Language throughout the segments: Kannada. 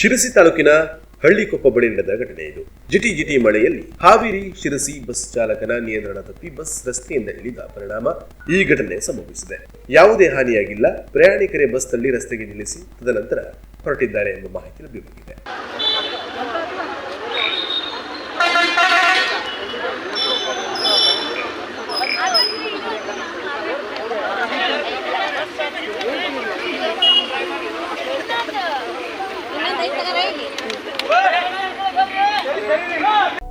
ಶಿರಸಿ ತಾಲೂಕಿನ ಹಳ್ಳಿಕೊಪ್ಪ ಬಳಿ ನಡೆದ ಘಟನೆ ಇದು. ಜಿಟಿ ಜಿಟಿ ಮಳೆಯಲ್ಲಿ ಹಾವೇರಿ, ಶಿರಸಿ ಬಸ್ ಚಾಲಕನ ನಿಯಂತ್ರಣ ತಪ್ಪಿ ಬಸ್ ರಸ್ತೆಯಿಂದ ಇಳಿದ ಪರಿಣಾಮ ಈ ಘಟನೆ ಸಂಭವಿಸಿದೆ. ಯಾವುದೇ ಹಾನಿಯಾಗಿಲ್ಲ. ಪ್ರಯಾಣಿಕರೇ ಬಸ್ನಲ್ಲಿ ರಸ್ತೆಗೆ ನಿಲ್ಲಿಸಿ, ತದನಂತರ ಹೊರಟಿದ್ದಾರೆ ಎಂಬ ಮಾಹಿತಿ ಲಭ್ಯವಾಗಿದೆ.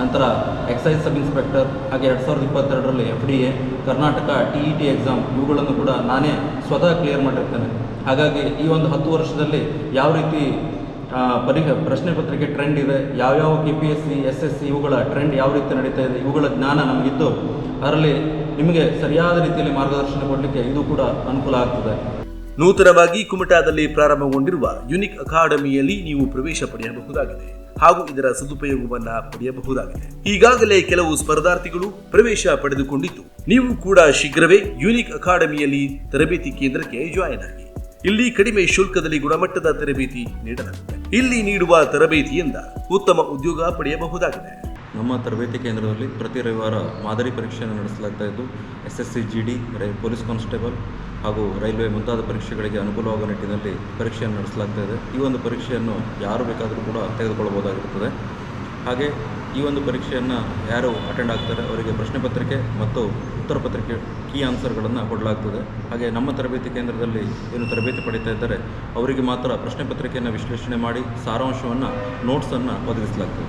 ನಂತರ ಎಕ್ಸೈಸ್ ಸಬ್ ಇನ್ಸ್ಪೆಕ್ಟರ್ ಹಾಗೆ ಎರಡು ಸಾವಿರದ ಇಪ್ಪತ್ತೆರಡರಲ್ಲಿ F D A Karnataka T E T exam ಇವುಗಳನ್ನು ಕೂಡ ನಾನೇ ಸ್ವತಃ ಕ್ಲಿಯರ್ ಮಾಡಿರ್ತೇನೆ. ಹಾಗಾಗಿ ಈ ಒಂದು ಹತ್ತು ವರ್ಷದಲ್ಲಿ ಯಾವ ರೀತಿ ಪರಿಹ ಪರಿ ಪ್ರಶ್ನೆ ಪತ್ರಿಕೆ ಟ್ರೆಂಡ್ ಇದೆ, ಯಾವ್ಯಾವ K P S C S S C ಇವುಗಳ ಟ್ರೆಂಡ್ ಯಾವ ರೀತಿ ನಡೀತಾ ಇದೆ, ಇವುಗಳ ಜ್ಞಾನ ನಮಗಿದ್ದು, ಅದರಲ್ಲಿ ನಿಮಗೆ ಸರಿಯಾದ ರೀತಿಯಲ್ಲಿ ಮಾರ್ಗದರ್ಶನ ಕೊಡಲಿಕ್ಕೆ ಇದು ಕೂಡ ಅನುಕೂಲ ಆಗ್ತದೆ. ನೂತನವಾಗಿ ಕುಮಟಾದಲ್ಲಿ ಪ್ರಾರಂಭಗೊಂಡಿರುವ ಯುನಿಕ್ ಅಕಾಡೆಮಿಯಲ್ಲಿ ನೀವು ಪ್ರವೇಶ ಪಡೆಯಬಹುದಾಗಿದೆ ಹಾಗೂ ಇದರ ಸದುಪಯೋಗವನ್ನು ಪಡೆಯಬಹುದಾಗಿದೆ. ಈಗಾಗಲೇ ಕೆಲವು ಸ್ಪರ್ಧಾರ್ಥಿಗಳು ಪ್ರವೇಶ ಪಡೆದುಕೊಂಡಿದ್ದು, ನೀವು ಕೂಡ ಶೀಘ್ರವೇ ಯುನಿಕ್ ಅಕಾಡೆಮಿಯಲ್ಲಿ ತರಬೇತಿ ಕೇಂದ್ರಕ್ಕೆ ಜಾಯಿನ್ ಆಗಿ. ಇಲ್ಲಿ ಕಡಿಮೆ ಶುಲ್ಕದಲ್ಲಿ ಗುಣಮಟ್ಟದ ತರಬೇತಿ ನೀಡಲಾಗುತ್ತದೆ ಇಲ್ಲಿ ನೀಡುವ ತರಬೇತಿಯಿಂದ ಉತ್ತಮ ಉದ್ಯೋಗ ಪಡೆಯಬಹುದಾಗಿದೆ. ನಮ್ಮ ತರಬೇತಿ ಕೇಂದ್ರದಲ್ಲಿ ಪ್ರತಿ ರವಿವಾರ ಮಾದರಿ ಪರೀಕ್ಷೆಯನ್ನು ನಡೆಸಲಾಗ್ತಾ ಇದ್ದು, S S C G D police constable ಹಾಗೂ ರೈಲ್ವೆ ಮುಂತಾದ ಪರೀಕ್ಷೆಗಳಿಗೆ ಅನುಕೂಲವಾಗುವ ನಿಟ್ಟಿನಲ್ಲಿ ಪರೀಕ್ಷೆಯನ್ನು ನಡೆಸಲಾಗ್ತಾ ಈ ಒಂದು ಪರೀಕ್ಷೆಯನ್ನು ಯಾರು ಬೇಕಾದರೂ ಕೂಡ ತೆಗೆದುಕೊಳ್ಳಬಹುದಾಗಿರುತ್ತದೆ. ಹಾಗೆ ಈ ಒಂದು ಪರೀಕ್ಷೆಯನ್ನು ಯಾರು ಅಟೆಂಡ್ ಆಗ್ತಾರೆ ಅವರಿಗೆ ಪ್ರಶ್ನೆ ಪತ್ರಿಕೆ ಮತ್ತು ಉತ್ತರ ಪತ್ರಿಕೆ ಕೀ ಆನ್ಸರ್ಗಳನ್ನು ಕೊಡಲಾಗ್ತದೆ. ಹಾಗೆ ನಮ್ಮ ತರಬೇತಿ ಕೇಂದ್ರದಲ್ಲಿ ಏನು ತರಬೇತಿ ಪಡೀತಾ ಇದ್ದಾರೆ, ಅವರಿಗೆ ಮಾತ್ರ ಪ್ರಶ್ನೆ ಪತ್ರಿಕೆಯನ್ನು ವಿಶ್ಲೇಷಣೆ ಮಾಡಿ ಸಾರಾಂಶವನ್ನು ನೋಟ್ಸನ್ನು ಒದಗಿಸಲಾಗ್ತದೆ.